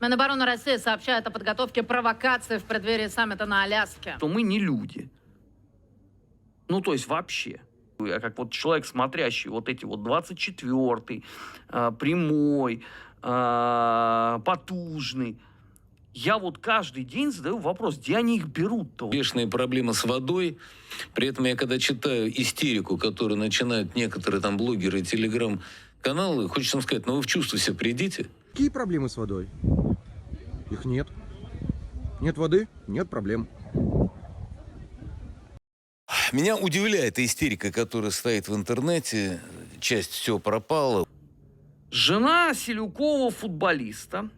Минобороны России сообщает о подготовке провокации в преддверии саммита на Аляске. то мы не люди. Ну, то есть вообще. Я как вот человек, смотрящий вот эти вот 24-й, а, прямой, а, потужный, я вот каждый день задаю вопрос, где они их берут-то? бешеные проблемы с водой. При этом я когда читаю истерику, которую начинают некоторые там блогеры и телеграм-каналы, хочется сказать, ну вы в чувство себя придите. Какие проблемы с водой? Их нет. Нет воды, нет проблем. Меня удивляет истерика, которая стоит в интернете. Часть все пропала. Жена Селюкова футболиста,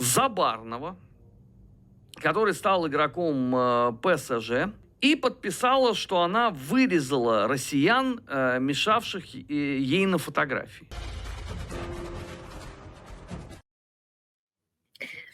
Забарного, который стал игроком э, ПСЖ, и подписала, что она вырезала россиян, э, мешавших э, ей на фотографии.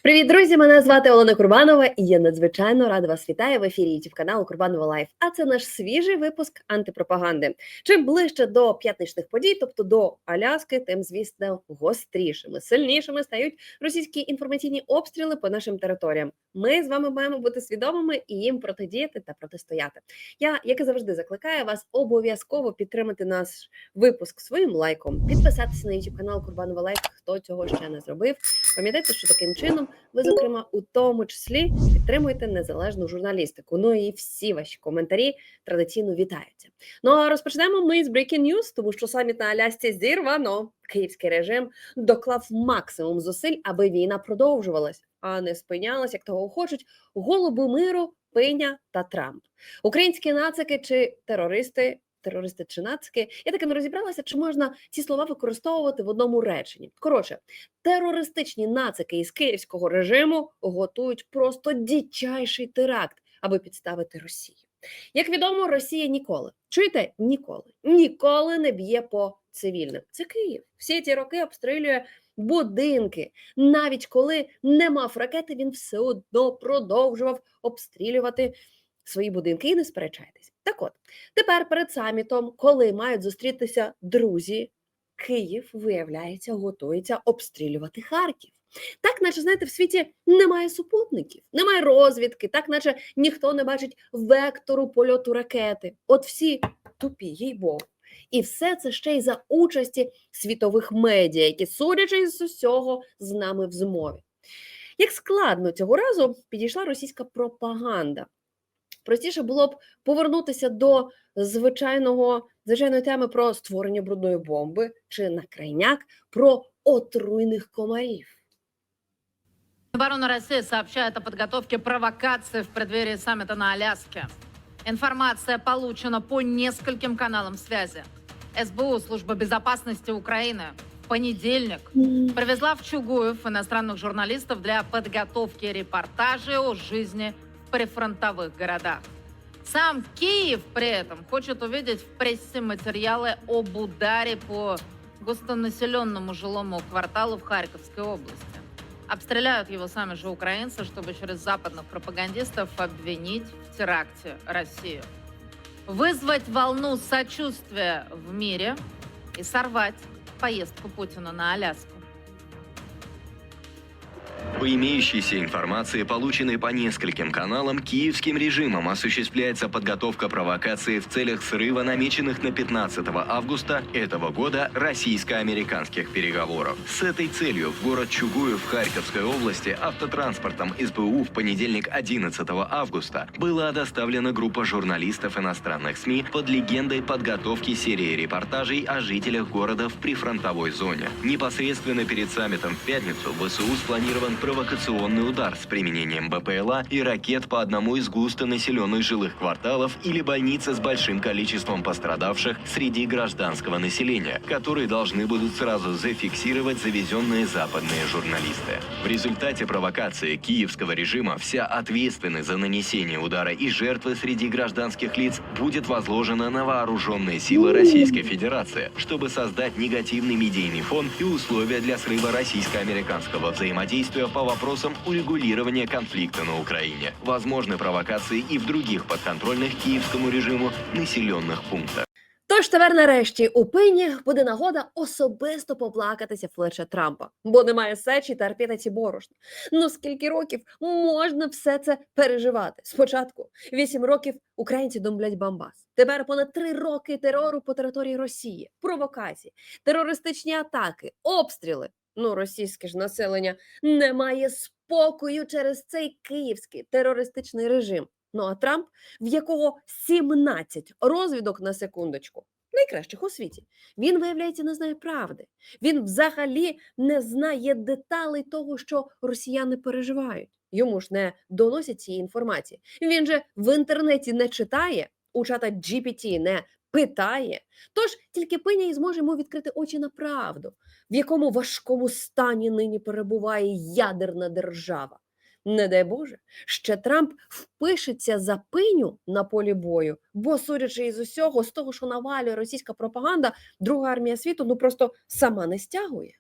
Привіт, друзі! Мене звати Олена Курбанова, і я надзвичайно рада вас вітаю в ефірі youtube каналу Курбанова Лайф. А це наш свіжий випуск антипропаганди. Чим ближче до п'ятничних подій, тобто до Аляски, тим звісно гострішими, сильнішими стають російські інформаційні обстріли по нашим територіям. Ми з вами маємо бути свідомими і їм протидіяти та протистояти. Я, як і завжди, закликаю вас обов'язково підтримати наш випуск своїм лайком, підписатися на youtube канал Курбанова Лайф, хто цього ще не зробив. Пам'ятайте, що таким чином ви, зокрема, у тому числі підтримуєте незалежну журналістику. Ну і всі ваші коментарі традиційно вітаються. Ну а розпочнемо ми з Breaking News, тому що саміт на Алясці зірвано. Київський режим доклав максимум зусиль, аби війна продовжувалась, а не спинялась, як того хочуть голуби миру, пиня та Трамп. Українські нацики чи терористи. Терористи чи нацики, я таки не розібралася, чи можна ці слова використовувати в одному реченні. Коротше, терористичні нацики із київського режиму готують просто дичайший теракт, аби підставити Росію. Як відомо, Росія ніколи чуєте, ніколи ніколи не б'є по цивільним. Це Київ. Всі ці роки обстрілює будинки. Навіть коли не мав ракети, він все одно продовжував обстрілювати свої будинки. І не сперечайтесь. Так от тепер перед самітом, коли мають зустрітися друзі, Київ, виявляється, готується обстрілювати Харків. Так, наче знаєте, в світі немає супутників, немає розвідки, так наче ніхто не бачить вектору польоту ракети. От всі тупі, їй богу. І все це ще й за участі світових медіа, які, судячи з усього, з нами в змові. Як складно цього разу підійшла російська пропаганда Простіше було б повернутися до звичайного, звичайної теми про створення брудної бомби чи на крайняк про отруйних комарів. Минобороны России сообщает о подготовке провокации в преддверии саммита на Аляске. Информация получена по нескольким каналам связи. СБУ, Служба безопасности Украины, в понедельник привезла в Чугуев иностранных журналистов для подготовки репортажей о жизни в прифронтовых городах. Сам Киев при этом хочет увидеть в прессе материалы об ударе по густонаселенному жилому кварталу в Харьковской области. Обстреляют его сами же украинцы, чтобы через западных пропагандистов обвинить в теракте Россию. Вызвать волну сочувствия в мире и сорвать поездку Путина на Аляску. По имеющейся информации, полученной по нескольким каналам, киевским режимом осуществляется подготовка провокации в целях срыва намеченных на 15 августа этого года российско-американских переговоров. С этой целью в город Чугуев Харьковской области автотранспортом СБУ в понедельник 11 августа была доставлена группа журналистов иностранных СМИ под легендой подготовки серии репортажей о жителях города в прифронтовой зоне. Непосредственно перед саммитом в пятницу в ВСУ спланирован провокационный удар с применением БПЛА и ракет по одному из густонаселенных жилых кварталов или больнице с большим количеством пострадавших среди гражданского населения, которые должны будут сразу зафиксировать завезенные западные журналисты. В результате провокации киевского режима вся ответственность за нанесение удара и жертвы среди гражданских лиц будет возложена на вооруженные силы Российской Федерации, чтобы создать негативный медийный фон и условия для срыва российско-американского взаимодействия по вопросам урегулирования конфликта на Украине. Возможны провокации и в других подконтрольных киевскому режиму населенных пунктах. Тож тепер нарешті у пині буде нагода особисто поплакатися Флетча Трампа, бо немає сечі терпіти ці борошна. Ну скільки років можна все це переживати? Спочатку вісім років українці домблять Бамбас. Тепер понад три роки терору по території Росії, провокації, терористичні атаки, обстріли. Ну, російське ж населення не має спокою через цей київський терористичний режим. Ну а Трамп, в якого 17 розвідок на секундочку, найкращих у світі, він, виявляється, не знає правди. Він взагалі не знає деталей того, що росіяни переживають. Йому ж не доносять цієї інформації. Він же в інтернеті не читає, у чата GPT не питає. Тож тільки пиня і зможе йому відкрити очі на правду, в якому важкому стані нині перебуває ядерна держава. Не дай Боже, ще Трамп впишеться за пиню на полі бою, бо, судячи із усього, з того, що навалює російська пропаганда, друга армія світу ну просто сама не стягує.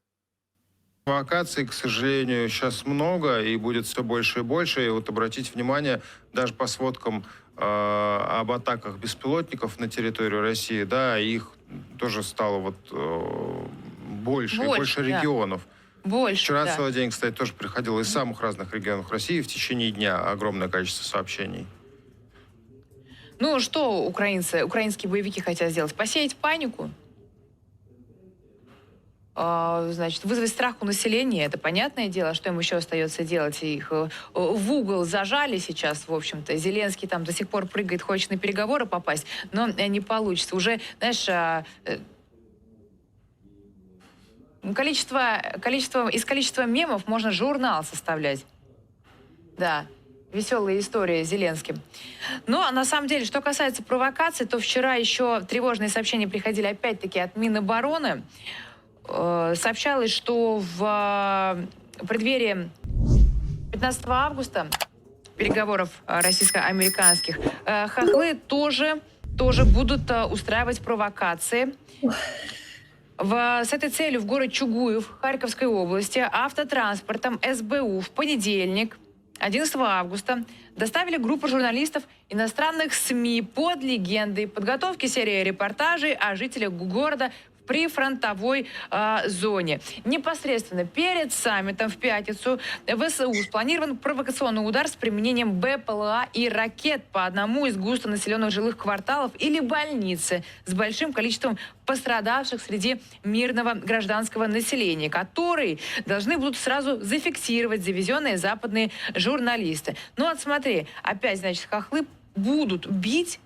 Провокаций, к сожалению, сейчас много и будет все больше и больше. И вот обратите внимание, даже по сводкам об атаках беспилотников на территорию России, да, их тоже стало вот э, больше, и Больше, больше да. регионов. Больше, Вчера да. целый день, кстати, тоже приходило из самых разных регионов России в течение дня огромное количество сообщений. Ну, что украинцы, украинские боевики хотят сделать? Посеять панику? А, Значит, вызвать страх у населения, это понятное дело, что им еще остается делать. Их э, в угол зажали сейчас, в общем-то. Зеленский там до сих пор прыгает, хочет на переговоры попасть, но э, не получится. Уже, знаешь, а, э, ну, количество, количество, из количества мемов можно журнал составлять. Да, веселая история с Зеленским. Но а на самом деле, что касается провокаций, то вчера еще тревожные сообщения приходили опять-таки от Минобороны. Э, Сообщалось, что в э, преддверии 15 августа переговоров э, российско-американских хохлы тоже, тоже будут устраивать провокации. В, с этой целью в город Чугуев Харьковской области автотранспортом СБУ в понедельник, 11 августа, доставили группу журналистов иностранных СМИ под легендой подготовки серии репортажей о жителях города в прифронтовой э, зоне. Непосредственно перед саммитом в пятницу ВСУ спланирован провокационный удар с применением БПЛА и ракет по одному из густонаселенных жилых кварталов или больницы с большим количеством пострадавших среди мирного гражданского населения, которые должны будут сразу зафиксировать завезенные западные журналисты. Ну вот смотри, опять, значит, хохлы будут бить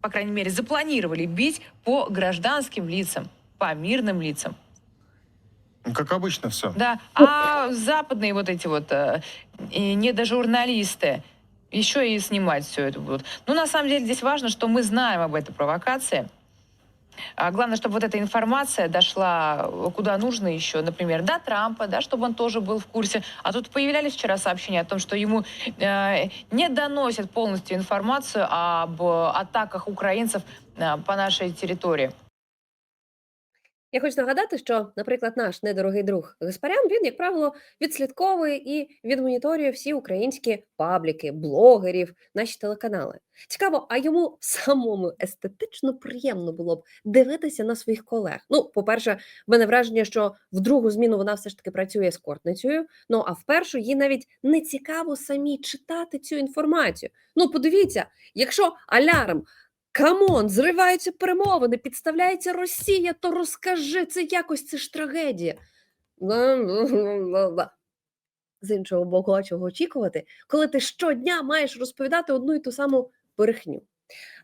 по крайней мере, запланировали бить по гражданским лицам, по мирным лицам. Ну, Как обычно все. Да, а западные вот эти вот э, недожурналисты еще и снимать все это будут. Ну, на самом деле, здесь важно, что мы знаем об этой провокации. А главное, чтобы вот эта информация дошла э, куда нужно еще, например, до Трампа, да, чтобы он тоже был в курсе. А тут появлялись вчера сообщения о том, что ему э, не доносят полностью информацию об э, атаках украинцев э, по нашей территории. Я хочу нагадати, що, наприклад, наш недорогий друг Гаспарян, він, як правило, відслідковує і відмоніторює всі українські пабліки, блогерів, наші телеканали. Цікаво, а йому самому естетично приємно було б дивитися на своїх колег. Ну, по-перше, в мене враження, що в другу зміну вона все ж таки працює ескортницею. Ну а в першу їй навіть не цікаво самі читати цю інформацію. Ну, подивіться, якщо алярм Камон, зриваються перемовини, підставляється Росія, то розкажи це якось, це ж трагедія. З іншого боку, а чого очікувати, коли ти щодня маєш розповідати одну і ту саму брехню.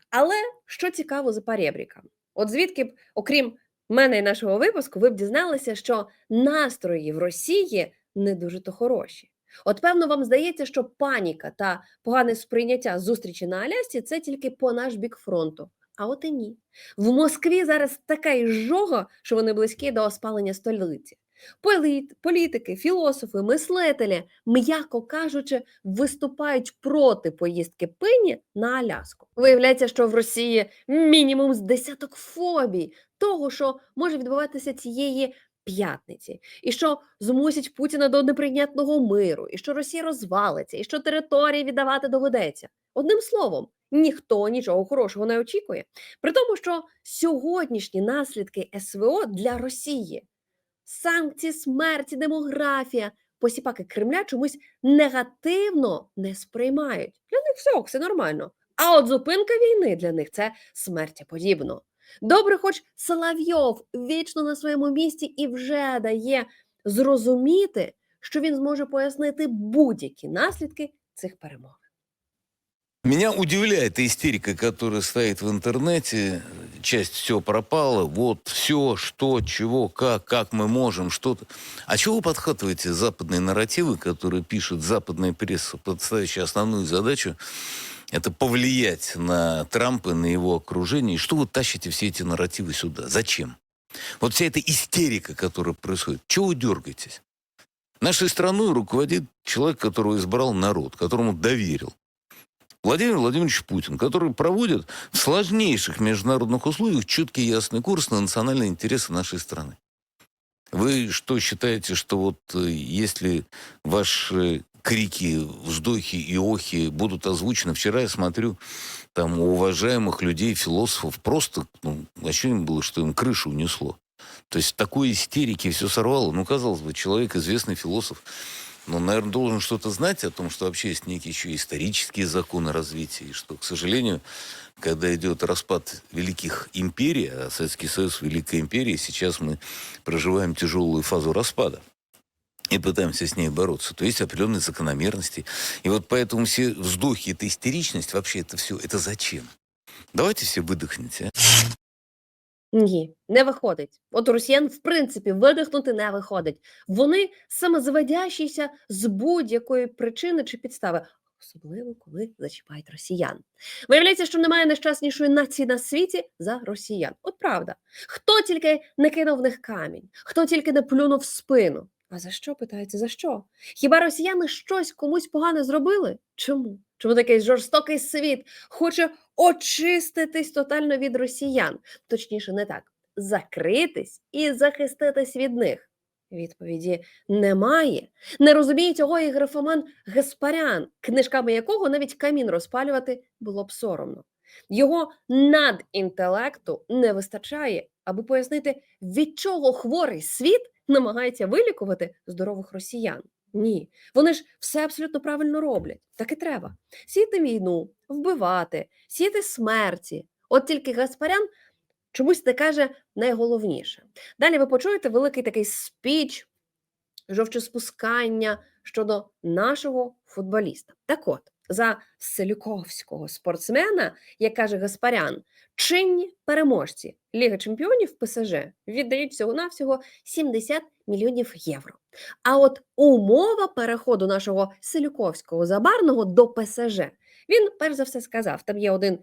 Але що цікаво за парєбріка? От звідки б, окрім мене і нашого випуску, ви б дізналися, що настрої в Росії не дуже то хороші. От, певно, вам здається, що паніка та погане сприйняття зустрічі на Алясці це тільки по наш бік фронту. А от і ні. В Москві зараз така іжога, що вони близькі до спалення столиці. Політ, політики, філософи, мислителі, м'яко кажучи, виступають проти поїздки пині на Аляску. Виявляється, що в Росії мінімум з десяток фобій того, що може відбуватися цієї п'ятниці, і що змусять Путіна до неприйнятного миру, і що Росія розвалиться, і що території віддавати доведеться. Одним словом, ніхто нічого хорошого не очікує. При тому, що сьогоднішні наслідки СВО для Росії санкції, смерті, демографія, посіпаки Кремля чомусь негативно не сприймають. Для них все, все нормально. А от зупинка війни для них це смертєподібно. Добре, хоч Соловйов вічно на своєму місці і вже дає зрозуміти, що він зможе пояснити будь-які наслідки цих перемог. Меня удивляет истерика, которая стоит в интернете. Часть все пропало. Вот все, что, чего, как, как мы можем, что-то. А чего вы подхватываете западные нарративы, которые пишет западная пресса, подставящая основную задачу это повлиять на Трампа, на его окружение. И что вы тащите все эти нарративы сюда? Зачем? Вот вся эта истерика, которая происходит. Чего вы дергаетесь? Нашей страной руководит человек, которого избрал народ, которому доверил. Владимир Владимирович Путин, который проводит в сложнейших международных условиях четкий ясный курс на национальные интересы нашей страны. Вы что считаете, что вот э, если ваши крики, вздохи и охи будут озвучены? Вчера я смотрю, там у уважаемых людей, философов, просто ну, ощущение было, что им крышу унесло. То есть такой истерики все сорвало. Ну, казалось бы, человек, известный философ, но, наверное, должен что-то знать о том, что вообще есть некие еще исторические законы развития, и что, к сожалению, когда идет распад великих империй, а Советский Союз – великая империя, сейчас мы проживаем тяжелую фазу распада и пытаемся с ней бороться, то есть определенные закономерности. И вот поэтому все вздохи, эта истеричность, вообще это все, это зачем? Давайте все выдохните, а? Ні, не виходить. От у росіян, в принципі, видихнути не виходить. Вони самозаводящіся з будь-якої причини чи підстави, особливо коли зачіпають росіян. Виявляється, що немає нещаснішої нації на світі за росіян. От правда. Хто тільки не кинув в них камінь, хто тільки не плюнув в спину. А за що питається, за що? Хіба росіяни щось комусь погане зробили? Чому? Чому такий жорстокий світ хоче очиститись тотально від росіян? Точніше, не так закритись і захиститись від них. Відповіді немає. Не розуміє цього і графоман Гаспарян, книжками якого навіть камін розпалювати було б соромно. Його надінтелекту не вистачає, аби пояснити, від чого хворий світ намагається вилікувати здорових росіян. Ні, вони ж все абсолютно правильно роблять. Так і треба. Сіяти війну, вбивати, сіяти смерті. От тільки Гаспарян чомусь не каже найголовніше. Далі ви почуєте великий такий спіч, жовчоспускання щодо нашого футболіста. Так от, за селюковського спортсмена, як каже Гаспарян, чинні переможці Ліги Чемпіонів ПСЖ віддають всього-навсього 70 мільйонів євро. А от умова переходу нашого селюковського забарного до ПСЖ, він перш за все сказав: там є один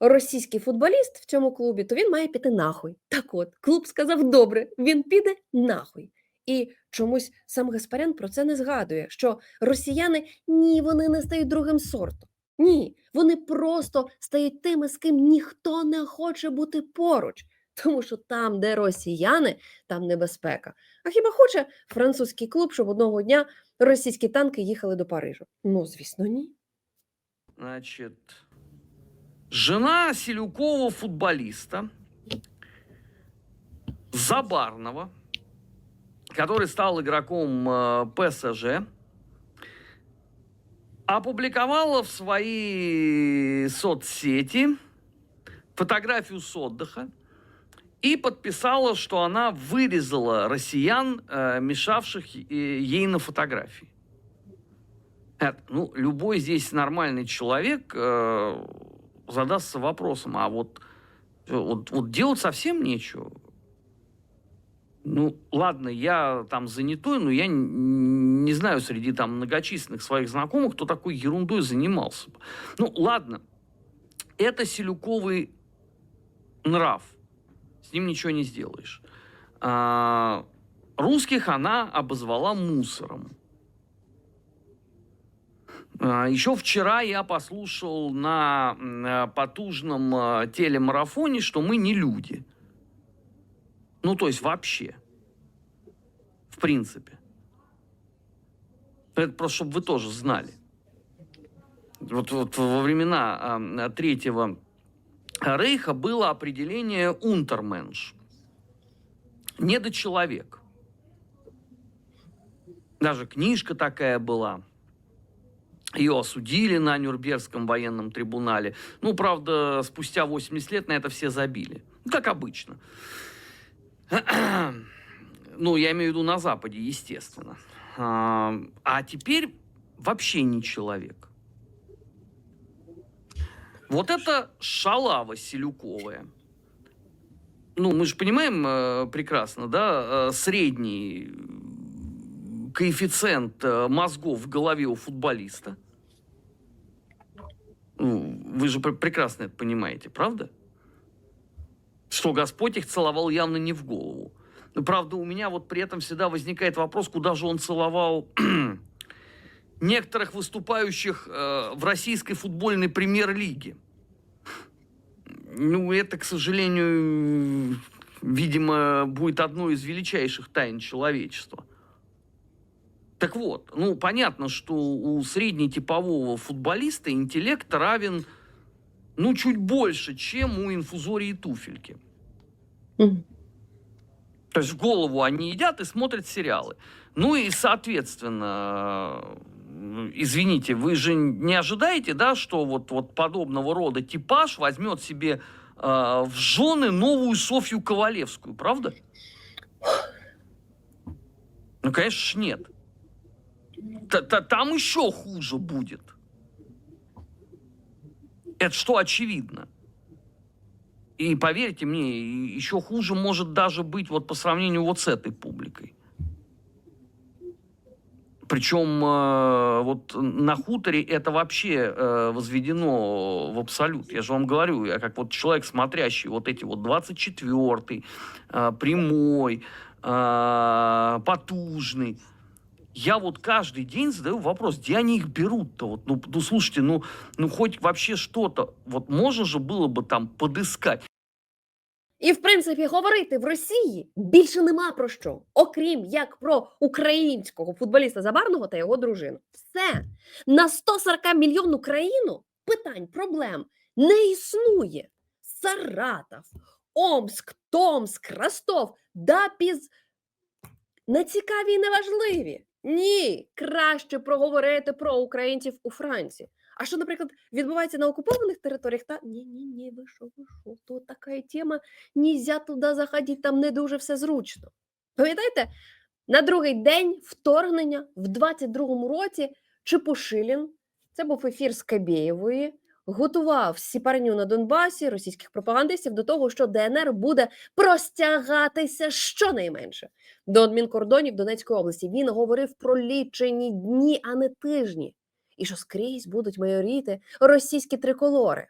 російський футболіст в цьому клубі, то він має піти нахуй. Так от, клуб сказав: добре, він піде нахуй. І чомусь сам Гаспарян про це не згадує, що росіяни ні, вони не стають другим сортом. Ні, вони просто стають тими, з ким ніхто не хоче бути поруч. Тому що там, де росіяни, там небезпека. А хіба хоче французький клуб, щоб одного дня російські танки їхали до Парижу? Ну, звісно, ні. Значит, жена Селюкова футболиста, Забарного, который стал игроком э, ПСЖ, опубликовала в свои соцсети фотографию с отдыха и подписала, что она вырезала россиян, э, мешавших ей на фотографии. Это, ну, любой здесь нормальный человек э, задастся вопросом, а вот, э, вот, вот делать совсем нечего. Ну, ладно, я там занятой, но я не знаю среди там многочисленных своих знакомых, кто такой ерундой занимался. Ну, ладно, это Селюковый нрав. С ним ничего не сделаешь. А, русских она обозвала мусором. А, Еще вчера я послушал на э, потужном э, телемарафоне, что мы не люди. Ну, то есть вообще. В принципе. Это просто, чтобы вы тоже знали. Вот, вот во времена а, Третьего Рейха было определение «унтерменш» – недочеловек. Даже книжка такая была. Ее осудили на Нюрнбергском военном трибунале. Ну, правда, спустя 80 лет на это все забили. Ну, Как обычно. Ну, я имею в виду на Западе, естественно. А а теперь вообще не человек. Вот это шалава Селюковая. Ну, мы же понимаем э, прекрасно, да, э, средний коэффициент э, мозгов в голове у футболиста. Ну, вы же пр- прекрасно это понимаете, правда? Что Господь их целовал явно не в голову. Правда, у меня вот при этом всегда возникает вопрос, куда же он целовал некоторых выступающих э, в российской футбольной премьер-лиге. Ну, это, к сожалению, видимо, будет одной из величайших тайн человечества. Так вот, ну, понятно, что у среднетипового футболиста интеллект равен, ну, чуть больше, чем у инфузории туфельки. Мгм. То есть в голову они едят и смотрят сериалы. Ну и, соответственно, э, извините, вы же не ожидаете, да, что вот, вот подобного рода типаж возьмет себе э, в жены новую Софью Ковалевскую, правда? Ну, конечно нет. Та- та- Там еще хуже будет. Это что очевидно. И поверьте мне, еще хуже может даже быть вот по сравнению вот с этой публикой. Причем э, вот на хуторе это вообще э, возведено в абсолют. Я же вам говорю, я как вот человек, смотрящий вот эти вот 24-й, э, прямой, э, потужный. Я вот каждый день задаю вопрос, где они их берут-то? Вот, ну, ну, слушайте, ну, ну хоть вообще что-то, вот можно же было бы там подыскать. І, в принципі, говорити в Росії більше нема про що, окрім як про українського футболіста Забарного та його дружину. Все на 140 мільйонну країну питань, проблем не існує. Саратов, Омск, Томск, Ростов, Дапіз не цікаві і не важливі. Ні, краще проговорити про українців у Франції. А що, наприклад, відбувається на окупованих територіях? Та ні, ні, ні, ви що, ви що, то така тема, нельзя туди заходити, там не дуже все зручно. Пам'ятаєте, на другий день вторгнення в 22-му році Чепушилін, це був ефір з Кабєєвої, готував сіпарню на Донбасі російських пропагандистів до того, що ДНР буде простягатися щонайменше до адмінкордонів Донецької області. Він говорив про лічені дні, а не тижні, і що скрізь будуть майоріти російські триколори.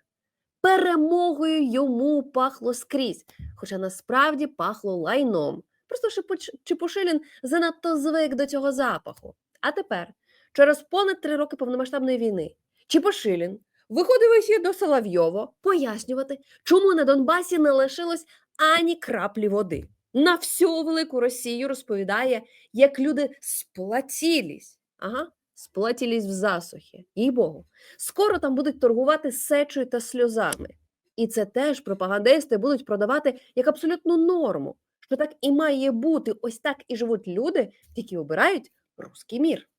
Перемогою йому пахло скрізь, хоча насправді пахло лайном. Просто Чепушилін занадто звик до цього запаху. А тепер, через понад три роки повномасштабної війни, Чепушилін виходив ефір до Соловйова пояснювати, чому на Донбасі не лишилось ані краплі води. На всю велику Росію розповідає, як люди сплатілись. Ага, сплатілись в засухи. Їй Богу. Скоро там будуть торгувати сечою та сльозами. І це теж пропагандисти будуть продавати як абсолютну норму, що так і має бути. Ось так і живуть люди, які обирають руський мір.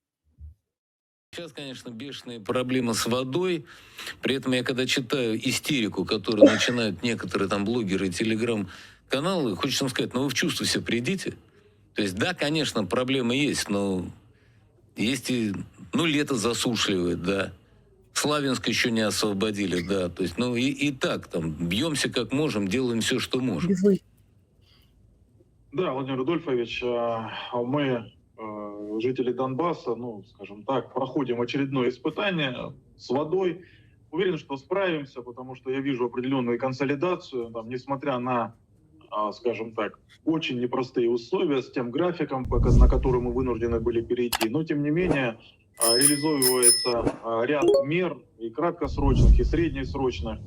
Сейчас, конечно, бешеная проблема с водой. При этом я когда читаю истерику, которую начинают некоторые там блогеры и телеграм-каналы, хочется им сказать, ну вы в чувство себе придите. То есть, да, конечно, проблемы есть, но есть и, ну, лето засушливает, да. Славянск еще не освободили, да. То есть, ну, и, и так там бьемся как можем, делаем все, что можем. Да, Владимир Рудольфович, а, мы, жители Донбасса, ну, скажем так, проходим очередное испытание с водой. Уверен, что справимся, потому что я вижу определенную консолидацию, там, несмотря на, а, скажем так, очень непростые условия с тем графиком, на который мы вынуждены были перейти. Но, тем не менее, а, реализовывается а, ряд мер и краткосрочных, и среднесрочных.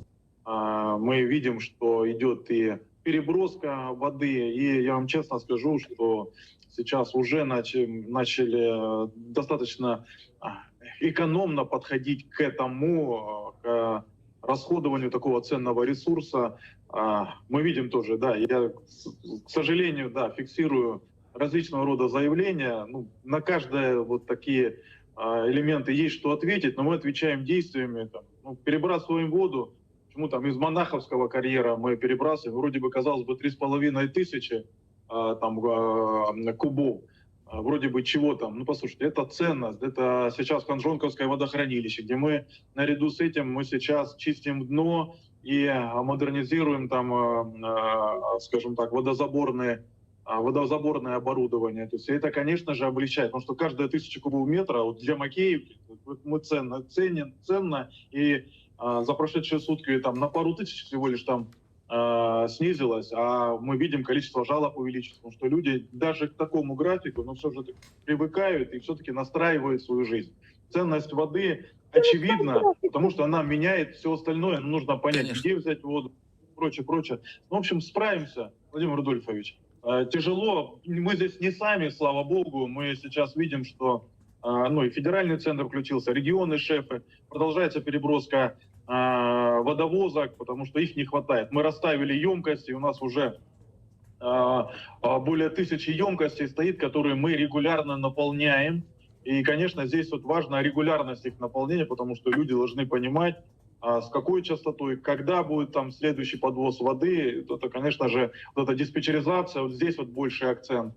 Мы видим, что идет и переброска воды. И я вам честно скажу, что сейчас уже начали, начали э, достаточно а, экономно подходить к этому, э, к расходованию такого ценного ресурса. А, Мы видим тоже, да, я, к сожалению, да, фиксирую различного рода заявления. Ну, на каждое вот такие а, элементы есть что ответить, но мы отвечаем действиями, там, ну, перебрасываем воду. Почему там из монаховского карьера мы перебрасываем, вроде бы, казалось бы, три с половиной тысячи там, а, кубов. А, Вроде бы чего там, ну послушайте, это ценность, это сейчас Ханжонковское водохранилище, где мы наряду с этим мы сейчас чистим дно и а, модернизируем там, а, а, скажем так, водозаборные а, водозаборное оборудование. То есть это, конечно же, облегчает, потому что каждая тысяча кубов метра вот для Макеевки мы ценно, ценен, ценно, и а, за прошедшие сутки там на пару тысяч всего лишь там а, снизилось, а мы видим количество жалоб увеличилось, потому что люди даже к такому графику, но все же привыкают и все-таки настраивают свою жизнь. Ценность воды очевидна, потому что она меняет все остальное. Ну, нужно понять, Конечно. где взять воду, прочее, прочее. Ну, в общем, справимся, Владимир Рудольфович. Э, Тяжело. Мы здесь не сами, слава богу. Мы сейчас видим, что э, ну, и федеральный центр включился, регионы, шефы. Продолжается переброска э, водовозок, потому что их не хватает. Мы расставили емкости, у нас уже э, э, более тысячи емкостей стоит, которые мы регулярно наполняем. И, конечно, здесь вот важна регулярность их наполнения, потому что люди должны понимать, а, с какой частотой, когда будет там следующий подвоз воды. Это, конечно же, вот эта диспетчеризация, вот здесь вот больший акцент.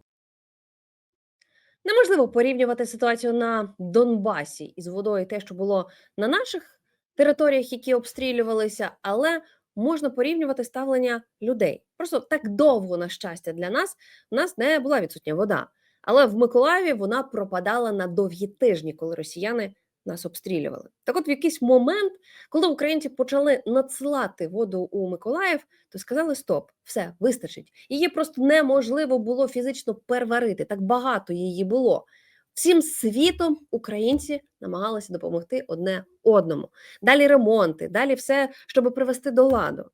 Неможливо порівнювати ситуацію на Донбасі із водою, те, що було на наших територіях, які обстрілювалися, але можна порівнювати ставлення людей. Просто так довго, на щастя, для нас у нас не була відсутня вода. Але в Миколаєві вона пропадала на довгі тижні, коли росіяни нас обстрілювали. Так от в якийсь момент, коли українці почали надсилати воду у Миколаїв, то сказали: стоп, все, вистачить. Її просто неможливо було фізично переварити. Так багато її було. Всім світом українці намагалися допомогти одне одному. Далі ремонти, далі все, щоб привести до ладу.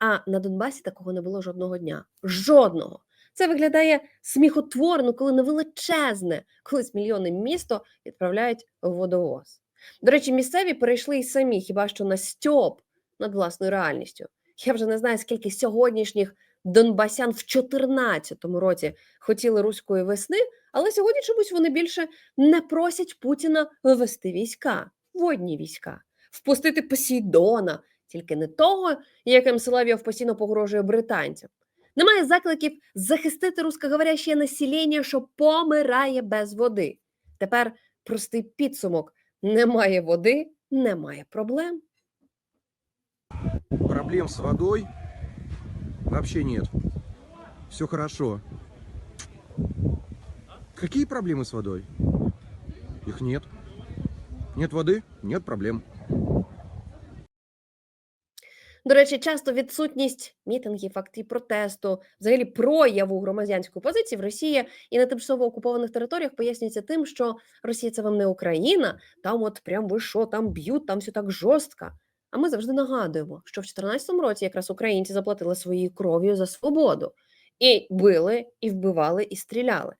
А на Донбасі такого не було жодного дня. Жодного. Це виглядає сміхотворно, коли невеличезне, колись мільйонне місто відправляють в водовоз. До речі, місцеві перейшли й самі, хіба що на стьоп над власною реальністю. Я вже не знаю, скільки сьогоднішніх донбасян в 2014 році хотіли руської весни, але сьогодні чомусь вони більше не просять Путіна ввести війська, водні війська, впустити Посейдона, тільки не того, яким Соловйов постійно погрожує британцям. Немає закликів захистити рускоговоряще населення, що помирає без води. Тепер простий підсумок: немає води, немає проблем. Проблем с водой вообще нет. Все хорошо. Какие проблемы с водой? Их нет. Нет воды? Нет проблем. До речі, часто відсутність мітингів, актів протесту, взагалі прояву громадянської позиції в Росії і на тимчасово окупованих територіях пояснюється тим, що Росія це вам не Україна, там от прям ви що, там б'ють, там все так жорстко. А ми завжди нагадуємо, що в 2014 році якраз українці заплатили своєю кров'ю за свободу і били, і вбивали, і стріляли.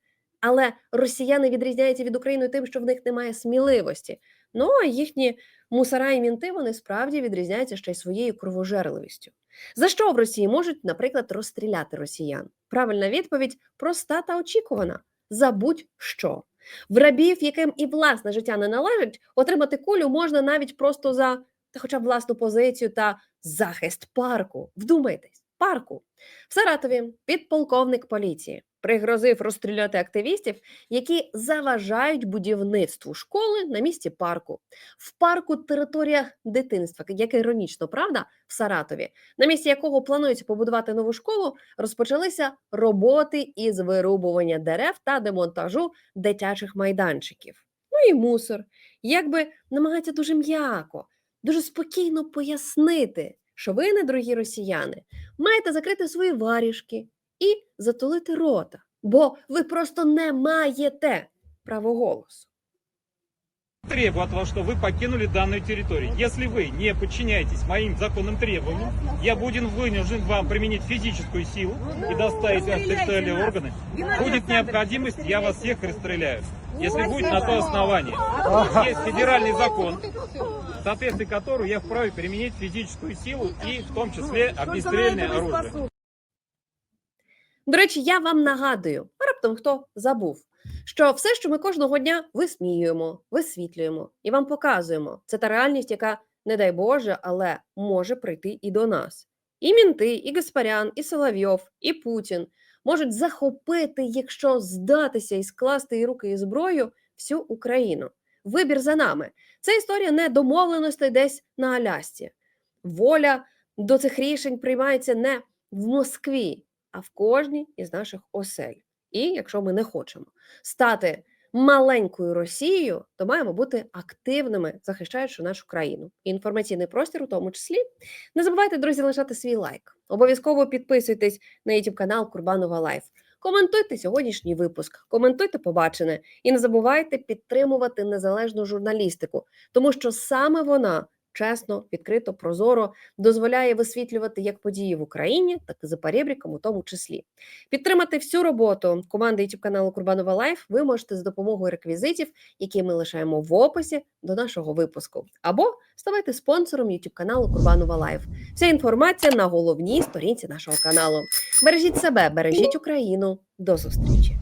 Але росіяни відрізняються від України тим, що в них немає сміливості. Ну а їхні мусора і мінти вони справді відрізняються ще й своєю кровожерливістю. За що в Росії можуть, наприклад, розстріляти росіян? Правильна відповідь проста та очікувана: за будь-що. В рабів, яким і власне життя не належить, отримати кулю можна навіть просто за та хоча б власну позицію та захист парку. Вдумайтесь, парку. В Саратові підполковник поліції пригрозив розстріляти активістів, які заважають будівництву школи на місці парку. В парку територія дитинства, як іронічно, правда, в Саратові, на місці якого планується побудувати нову школу, розпочалися роботи із вирубування дерев та демонтажу дитячих майданчиків. Ну і мусор, якби намагається дуже м'яко, дуже спокійно пояснити, що ви, недорогі росіяни, маєте закрити свої варіжки і затулити рота, бо ви просто не маєте право голосу. Требую от вас, что вы покинули данную территорию. Если вы не подчиняетесь моим законным требованиям, я буду вынужден вам применить физическую силу и доставить вас в территориальные органы. Будет необходимость, я вас всех расстреляю. Если будет на то основание. Есть федеральный закон, в соответствии которому я вправе применить физическую силу и в том числе огнестрельное оружие. До речі, я вам нагадую, раптом хто забув, що все, що ми кожного дня висміюємо, висвітлюємо і вам показуємо, це та реальність, яка, не дай Боже, але може прийти і до нас. І мінти, і Гаспарян, і Соловйов, і Путін можуть захопити, якщо здатися і скласти і руки і зброю всю Україну. Вибір за нами. Це історія не домовленостей десь на Алясці. Воля до цих рішень приймається не в Москві, а в кожній із наших осель. І якщо ми не хочемо стати маленькою Росією, то маємо бути активними, захищаючи нашу країну. І інформаційний простір, у тому числі. Не забувайте, друзі, лишати свій лайк. Обов'язково підписуйтесь на YouTube канал Курбанова Лайф. Коментуйте сьогоднішній випуск, коментуйте побачене і не забувайте підтримувати незалежну журналістику, тому що саме вона чесно, відкрито, прозоро дозволяє висвітлювати як події в Україні, так і за перебріком у тому числі. Підтримати всю роботу команди youtube каналу Курбанова Лайф ви можете з допомогою реквізитів, які ми лишаємо в описі до нашого випуску, або ставайте спонсором youtube каналу Курбанова Лайф. Вся інформація на головній сторінці нашого каналу. Бережіть себе, бережіть Україну. До зустрічі!